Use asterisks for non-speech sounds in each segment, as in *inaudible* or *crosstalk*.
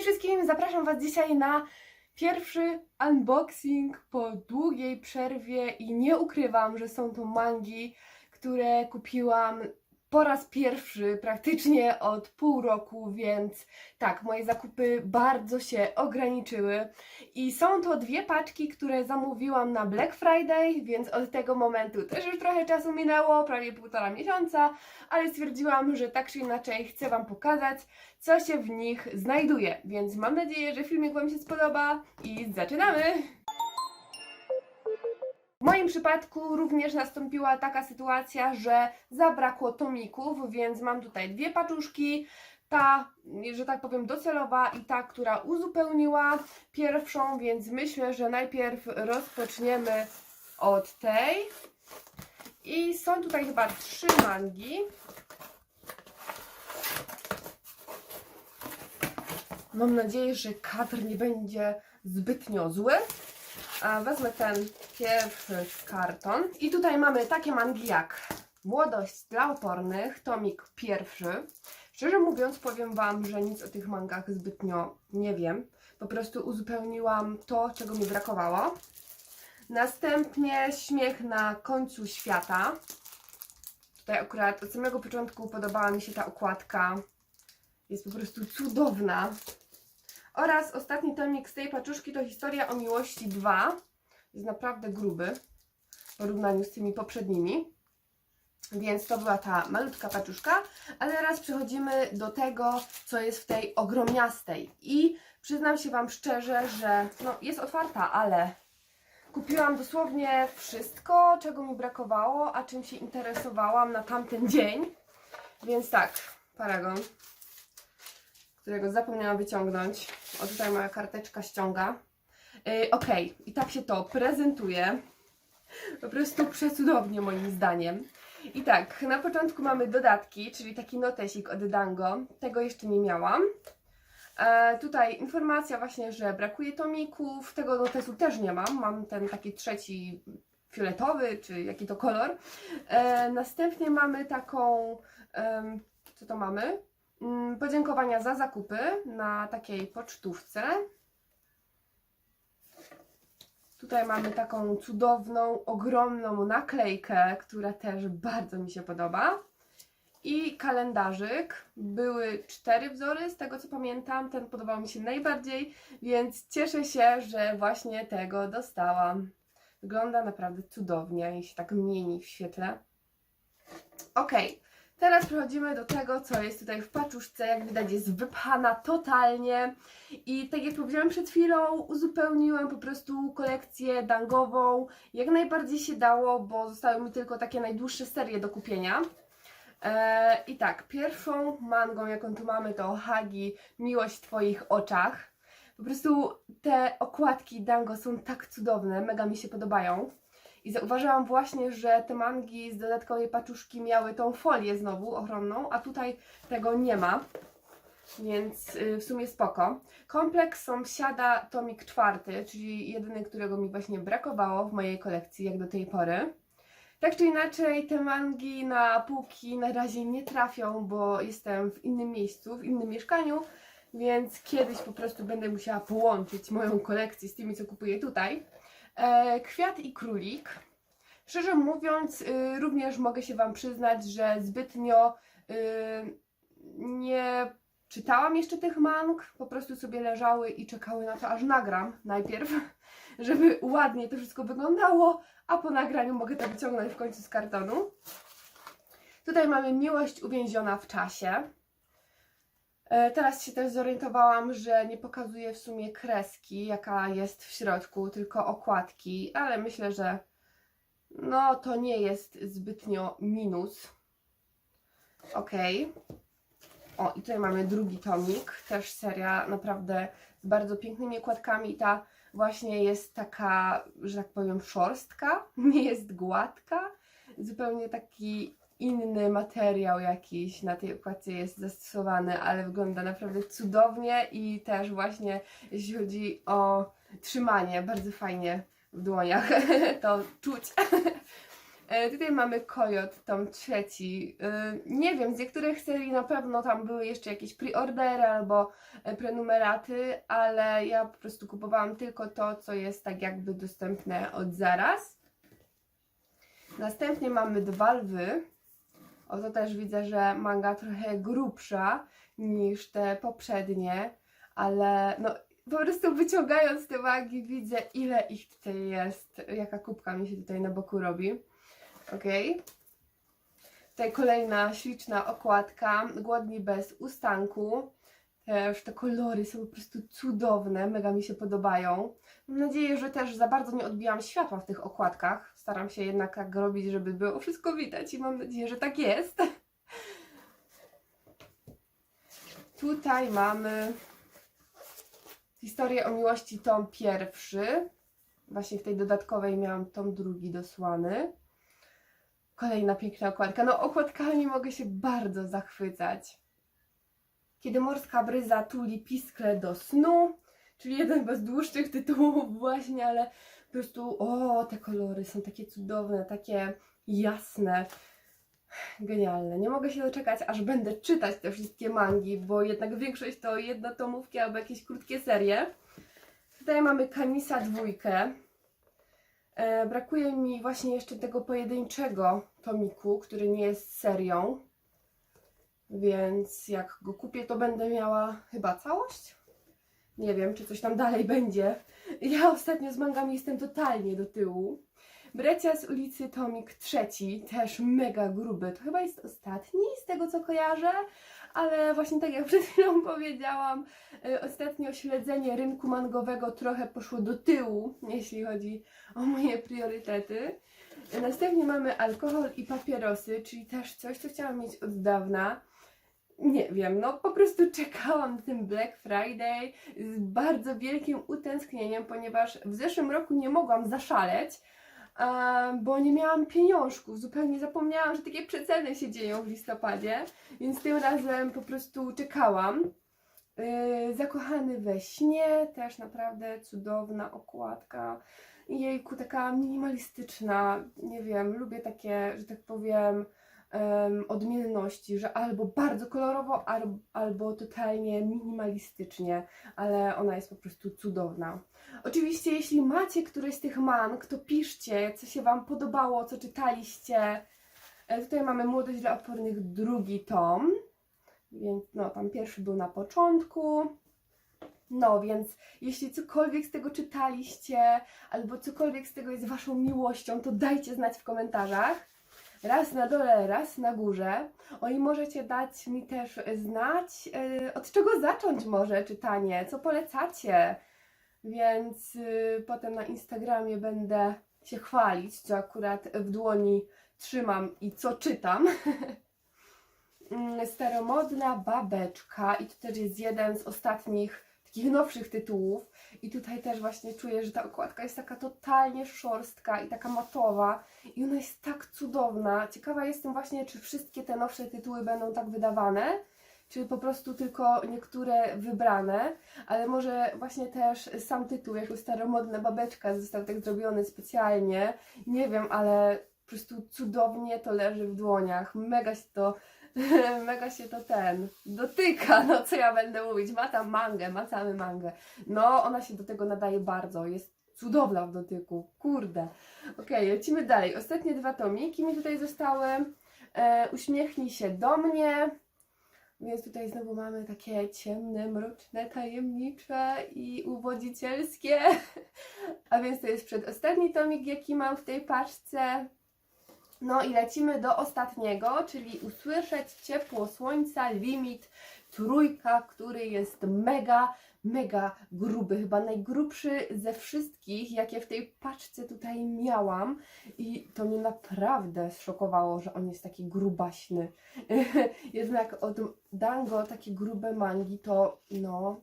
Cześć wszystkim, zapraszam Was dzisiaj na pierwszy unboxing po długiej przerwie i nie ukrywam, że są to mangi, które kupiłam po raz pierwszy praktycznie od pół roku, więc tak, moje zakupy bardzo się ograniczyły i są to dwie paczki, które zamówiłam na Black Friday, więc od tego momentu też już trochę czasu minęło, prawie półtora miesiąca, ale stwierdziłam, że tak czy inaczej chcę Wam pokazać, co się w nich znajduje. Więc mam nadzieję, że filmik Wam się spodoba i zaczynamy! W moim przypadku również nastąpiła taka sytuacja, że zabrakło tomików, więc mam tutaj dwie paczuszki. Ta, że tak powiem, docelowa i ta, która uzupełniła pierwszą, więc myślę, że najpierw rozpoczniemy od tej. I są tutaj chyba trzy mangi. Mam nadzieję, że kadr nie będzie zbytnio zły. Wezmę ten pierwszy karton. I tutaj mamy takie mangi jak Młodość dla opornych, tomik pierwszy. Szczerze mówiąc, powiem Wam, że nic o tych mangach zbytnio nie wiem. Po prostu uzupełniłam to, czego mi brakowało. Następnie Śmiech na końcu świata. Tutaj akurat od samego początku podobała mi się ta okładka. Jest po prostu cudowna. Oraz ostatni tomik z tej paczuszki to Historia o miłości 2. Jest naprawdę gruby w porównaniu z tymi poprzednimi. Więc to była ta malutka paczuszka. A teraz przechodzimy do tego, co jest w tej ogromniastej. I przyznam się Wam szczerze, że no, jest otwarta, ale kupiłam dosłownie wszystko, czego mi brakowało, a czym się interesowałam na tamten dzień. Więc tak, paragon którego zapomniałam wyciągnąć. O, tutaj moja karteczka ściąga. Yy, ok, i tak się to prezentuje. Po prostu przecudownie moim zdaniem. I tak, na początku mamy dodatki, czyli taki notesik od Dango. Tego jeszcze nie miałam. E, tutaj informacja właśnie, że brakuje tomików. Tego notesu też nie mam. Mam ten taki trzeci fioletowy, czy jaki to kolor. E, następnie mamy taką... em, co to mamy? Mm, podziękowania za zakupy na takiej pocztówce. Tutaj mamy taką cudowną, ogromną naklejkę, która też bardzo mi się podoba. I kalendarzyk. Były cztery wzory, z tego co pamiętam. Ten podobał mi się najbardziej, więc cieszę się, że właśnie tego dostałam. Wygląda naprawdę cudownie i się tak mieni w świetle. Okej. Teraz przechodzimy do tego, co jest tutaj w paczuszce. Jak widać, jest wypchana totalnie. I tak jak powiedziałam przed chwilą, uzupełniłam po prostu kolekcję dangową. Jak najbardziej się dało, bo zostały mi tylko takie najdłuższe serie do kupienia. Eee, I tak, pierwszą mangą, jaką tu mamy, to Hagi Miłość w Twoich oczach. Po prostu te okładki dango są tak cudowne, mega mi się podobają. I zauważyłam właśnie, że te mangi z dodatkowej paczuszki miały tą folię znowu ochronną, a tutaj tego nie ma. Więc y, w sumie spoko. Kompleks sąsiada tomik czwarty, czyli jedyny, którego mi właśnie brakowało w mojej kolekcji jak do tej pory. Tak czy inaczej, te mangi na półki na razie nie trafią, bo jestem w innym miejscu, w innym mieszkaniu, więc kiedyś po prostu będę musiała połączyć moją kolekcję z tymi, co kupuję tutaj. E, Kwiat i królik. Szczerze mówiąc, y, również mogę się Wam przyznać, że zbytnio y, nie czytałam jeszcze tych mang, po prostu sobie leżały i czekały na to, aż nagram najpierw, *laughs* żeby ładnie to wszystko wyglądało, a po nagraniu mogę to wyciągnąć w końcu z kartonu. Tutaj mamy miłość uwięziona w czasie. E, Teraz się też zorientowałam, że nie pokazuje w sumie kreski, jaka jest w środku, tylko okładki, ale myślę, że no to nie jest zbytnio minus. Ok. O, i tutaj mamy drugi tomik, też seria naprawdę z bardzo pięknymi okładkami. Ta właśnie jest taka, że tak powiem, szorstka, *laughs* nie jest gładka, zupełnie taki inny materiał jakiś na tej okładce jest zastosowany, ale wygląda naprawdę cudownie i też właśnie jeśli chodzi o trzymanie, bardzo fajnie w dłoniach *laughs* to czuć. E, tutaj mamy Kojot, tom trzeci. E, nie wiem, z niektórych serii na pewno tam były jeszcze jakieś preordery albo e, prenumeraty, ale ja po prostu kupowałam tylko to, co jest tak jakby dostępne od zaraz. Następnie mamy dwa lwy. Oto też widzę, że manga trochę grubsza niż te poprzednie, ale no po prostu wyciągając te wagi widzę ile ich tutaj jest, jaka kubka mi się tutaj na boku robi. Ok. Tutaj kolejna śliczna okładka, Głodni bez ustanku. Też te kolory są po prostu cudowne, mega mi się podobają. Mam nadzieję, że też za bardzo nie odbijam światła w tych okładkach. Staram się jednak tak robić, żeby było wszystko widać i mam nadzieję, że tak jest. Tutaj mamy historię o miłości tom pierwszy. Właśnie w tej dodatkowej miałam tom drugi dosłany. Kolejna piękna okładka. No okładkami mogę się bardzo zachwycać. Kiedy morska bryza tuli piskle do snu, czyli jeden z dłuższych tytułów właśnie, ale po prostu o, te kolory są takie cudowne, takie jasne. Genialne. Nie mogę się doczekać, aż będę czytać te wszystkie mangi, bo jednak większość to jednotomówki albo jakieś krótkie serie. Tutaj mamy Kamisa dwójkę. E, brakuje mi właśnie jeszcze tego pojedynczego tomiku, który nie jest serią. Więc jak go kupię, to będę miała chyba całość. Nie wiem, czy coś tam dalej będzie. Ja ostatnio z mangami jestem totalnie do tyłu. Brecia z ulicy Tomik trzeci, też mega gruby. To chyba jest ostatni z tego co kojarzę, ale właśnie tak jak przed chwilą *laughs* powiedziałam, y, ostatnio śledzenie rynku mangowego trochę poszło do tyłu, jeśli chodzi o moje priorytety. Następnie mamy alkohol i papierosy, czyli też coś, co chciałam mieć od dawna. Nie wiem, no po prostu czekałam na ten Black Friday z bardzo wielkim utęsknieniem, ponieważ w zeszłym roku nie mogłam zaszaleć, bo nie miałam pieniążków. Zupełnie zapomniałam, że takie przeceny się dzieją w listopadzie, więc tym razem po prostu czekałam. Yy, zakochany we śnie, też naprawdę cudowna okładka. Jejku, taka minimalistyczna, nie wiem, lubię takie, że tak powiem, em, odmienności, że albo bardzo kolorowo, al, albo totalnie minimalistycznie, ale ona jest po prostu cudowna. Oczywiście, jeśli macie któreś z tych mang, to piszcie, co się Wam podobało, co czytaliście. E, Tutaj mamy Młodość dla opornych, drugi tom. Więc no, tam pierwszy był na początku. No, więc jeśli cokolwiek z tego czytaliście, albo cokolwiek z tego jest Waszą miłością, to dajcie znać w komentarzach. Raz na dole, raz na górze. O i możecie dać mi też znać, yy, od czego zacząć może czytanie, co polecacie. Więc yy, potem na Instagramie będę się chwalić, co akurat w dłoni trzymam i co czytam. *laughs* Mm, Staromodna babeczka i to też jest jeden z ostatnich takich nowszych tytułów i tutaj też właśnie czuję, że ta okładka jest taka totalnie szorstka i taka matowa i ona jest tak cudowna. Ciekawa jestem właśnie, czy wszystkie te nowsze tytuły będą tak wydawane, czy po prostu tylko niektóre wybrane, ale może właśnie też sam tytuł, jako staromodna babeczka został tak zrobiony specjalnie, nie wiem, ale po prostu cudownie to leży w dłoniach, mega się to *laughs* mega się to ten dotyka, no co ja będę mówić, ma tam mangę, ma cały mangę. No, ona się do tego nadaje bardzo, jest cudowna w dotyku, kurde. Okej, lecimy dalej. Ostatnie dwa tomiki mi tutaj zostały. E, uśmiechnij się do mnie. Więc tutaj znowu mamy takie ciemne, mroczne, tajemnicze i uwodzicielskie. *laughs* A więc to jest przedostatni tomik, jaki mam w tej paczce. No i lecimy do ostatniego, czyli usłyszeć ciepło słońca, limit trójka, który jest mega, mega gruby, chyba najgrubszy ze wszystkich, jakie w tej paczce tutaj miałam i to mnie naprawdę zszokowało, że on jest taki grubaśny. *laughs* Jednak od Dango takie grube mangi to no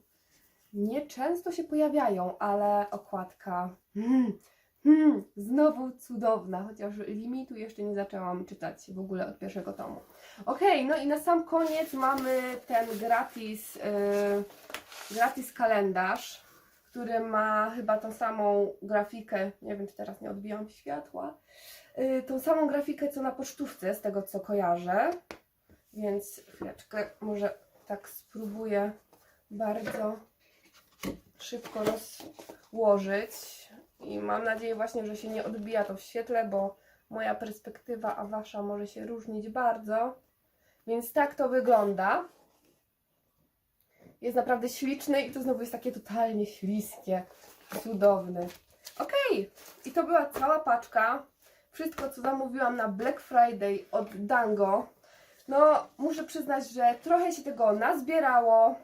nieczęsto się pojawiają, ale okładka mm, Hmm, znowu cudowna, chociaż limitu jeszcze nie zaczęłam czytać w ogóle od pierwszego tomu. Okej, no i na sam koniec mamy ten gratis, yy, gratis kalendarz, który ma chyba tą samą grafikę, nie wiem czy teraz nie odbijam światła, y, tą samą grafikę co na pocztówce, z tego co kojarzę. Więc chwileczkę, może tak spróbuję bardzo szybko rozłożyć. I mam nadzieję właśnie, że się nie odbija to w świetle, bo moja perspektywa, a wasza może się różnić bardzo. Więc tak to wygląda. Jest naprawdę śliczny i to znowu jest takie totalnie śliskie, cudowne. Okej, i to była cała paczka. Wszystko, co zamówiłam na Black Friday od Dango. No, muszę przyznać, że trochę się tego nazbierało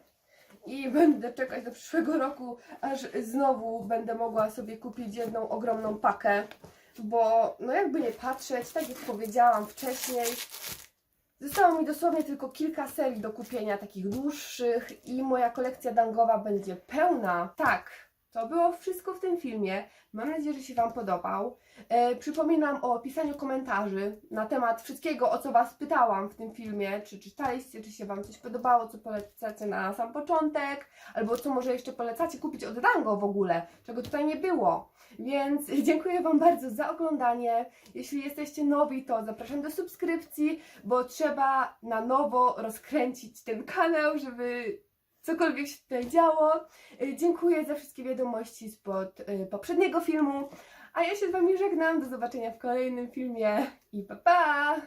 i będę czekać do przyszłego roku, aż znowu będę mogła sobie kupić jedną ogromną pakę, bo no jakby nie patrzeć, tak jak powiedziałam wcześniej, zostało mi dosłownie tylko kilka serii do kupienia, takich dłuższych i moja kolekcja dangowa będzie pełna. Tak, to było wszystko w tym filmie. Mam nadzieję, że się Wam podobał. E, przypominam o pisaniu komentarzy na temat wszystkiego, o co Was pytałam w tym filmie. Czy czytaliście, czy się Wam coś podobało, co polecacie na sam początek, albo co może jeszcze polecacie kupić od Dango w ogóle, czego tutaj nie było. Więc *laughs* dziękuję Wam bardzo za oglądanie. Jeśli jesteście nowi, to zapraszam do subskrypcji, bo trzeba na nowo rozkręcić ten kanał, żeby cokolwiek się tutaj działo. Y, Dziękuję za wszystkie wiadomości spod y, poprzedniego filmu. A ja się z Wami żegnam. Do zobaczenia w kolejnym filmie i pa pa!